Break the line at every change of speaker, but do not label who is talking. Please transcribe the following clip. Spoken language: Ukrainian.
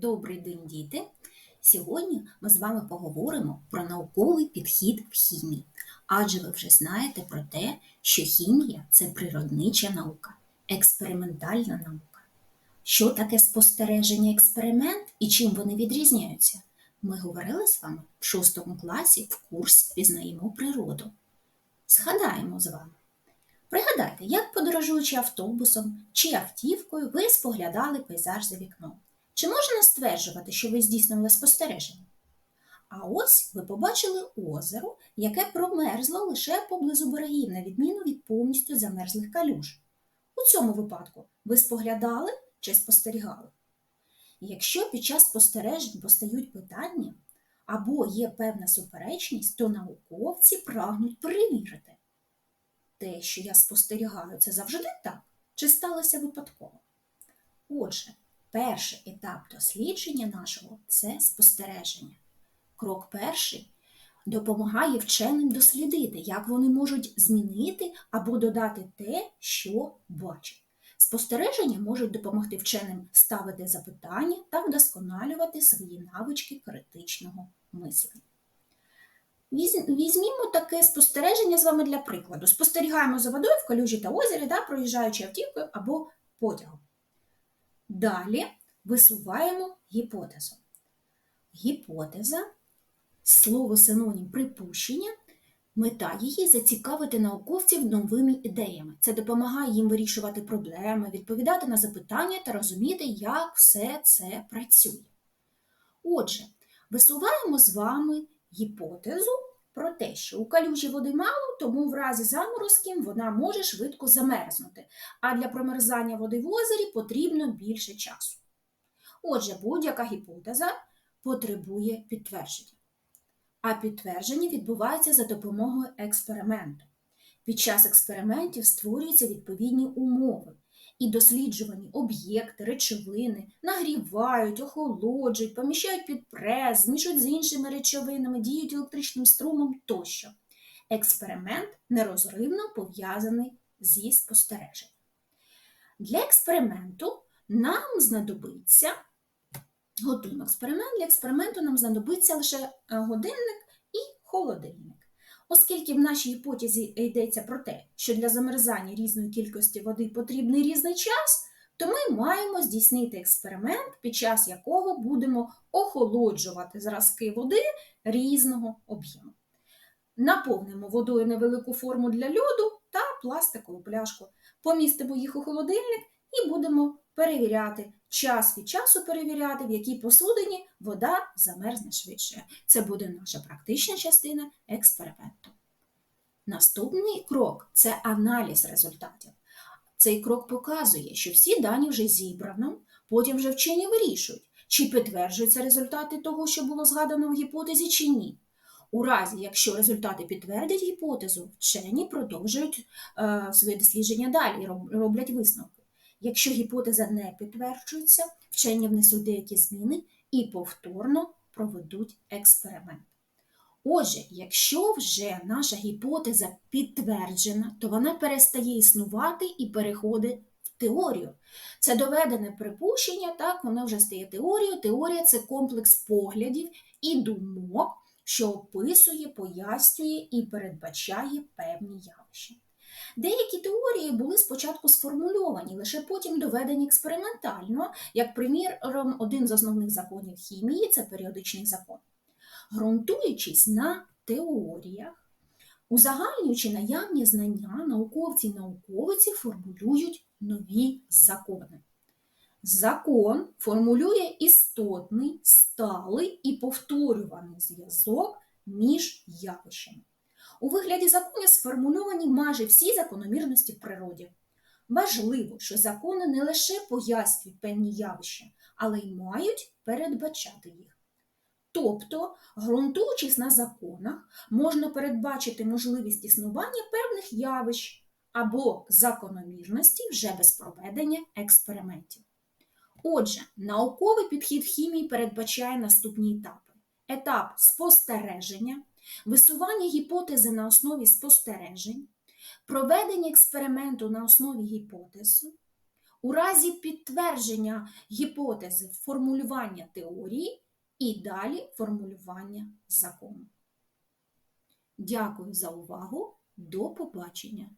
Добрий день, діти! Сьогодні ми з вами поговоримо про науковий підхід в хімії, адже ви вже знаєте про те, що хімія це природнича наука, експериментальна наука. Що таке спостереження експеримент і чим вони відрізняються? Ми говорили з вами в шостому класі в курс Пізнаємо природу. Згадаємо з вами. Пригадайте, як подорожуючи автобусом чи автівкою, ви споглядали пейзаж за вікном. Стверджувати, що ви здійснили спостереження? А ось ви побачили озеро, яке промерзло лише поблизу берегів, на відміну від повністю замерзлих калюж. У цьому випадку ви споглядали чи спостерігали? Якщо під час спостережень постають питання або є певна суперечність, то науковці прагнуть перевірити. Те, що я спостерігаю, це завжди так? Чи сталося випадково? Отже, перший етап дослідження нашого це спостереження. Крок перший допомагає вченим дослідити, як вони можуть змінити або додати те, що бачать. Спостереження можуть допомогти вченим ставити запитання та вдосконалювати свої навички критичного мислення. Візьмімо таке спостереження з вами для прикладу. Спостерігаємо за водою в калюжі та озері, да, проїжджаючи автівкою або потягом. Далі висуваємо гіпотезу. Гіпотеза слово синонім припущення, мета її зацікавити науковців новими ідеями. Це допомагає їм вирішувати проблеми, відповідати на запитання та розуміти, як все це працює. Отже, висуваємо з вами гіпотезу про те, що у калюжі води мало, тому в разі заморозків вона може швидко замерзнути, а для промерзання води в озері потрібно більше часу. Отже, будь-яка гіпотеза потребує підтвердження. А підтвердження відбувається за допомогою експерименту. Під час експериментів створюються відповідні умови, і досліджувані об'єкти, речовини нагрівають, охолоджують, поміщають під прес, змішують з іншими речовинами, діють електричним струмом тощо. Експеримент нерозривно пов'язаний зі спостереженням. Для експерименту нам знадобиться готуємо експеримент. Для експерименту нам знадобиться лише годинник і холодильник. Оскільки в нашій гіпотезі йдеться про те, що для замерзання різної кількості води потрібний різний час, то ми маємо здійснити експеримент, під час якого будемо охолоджувати зразки води різного об'єму. Наповнимо водою невелику форму для льоду та пластикову пляшку. Помістимо їх у холодильник і будемо перевіряти, час від часу перевіряти, в якій посудині вода замерзне швидше. Це буде наша практична частина експерименту. Наступний крок це аналіз результатів. Цей крок показує, що всі дані вже зібрано, потім вже вчені вирішують, чи підтверджуються результати того, що було згадано в гіпотезі, чи ні. У разі, якщо результати підтвердять гіпотезу, вчені продовжують е, своє дослідження далі, роб- роблять висновки. Якщо гіпотеза не підтверджується, вчені внесуть деякі зміни і повторно проведуть експеримент. Отже, якщо вже наша гіпотеза підтверджена, то вона перестає існувати і переходить в теорію. Це доведене припущення, так, воно вже стає теорією. Теорія це комплекс поглядів і думок, що описує, пояснює і передбачає певні явища. Деякі теорії були спочатку сформульовані, лише потім доведені експериментально, як приміром, один з основних законів хімії це періодичний закон. Ґрунтуючись на теоріях, узагальнюючи наявні знання, науковці і науковиці формулюють нові закони. Закон формулює істотний, сталий і повторюваний зв'язок між явищами. У вигляді законів сформульовані майже всі закономірності в природі. Важливо, що закони не лише пояснюють певні явища, але й мають передбачати їх. Тобто, ґрунтуючись на законах, можна передбачити можливість існування певних явищ або закономірності вже без проведення експериментів. Отже, науковий підхід хімії передбачає наступні етапи: етап спостереження, висування гіпотези на основі спостережень, проведення експерименту на основі гіпотези, У разі підтвердження гіпотези формулювання теорії і далі формулювання закону. Дякую за увагу. До побачення!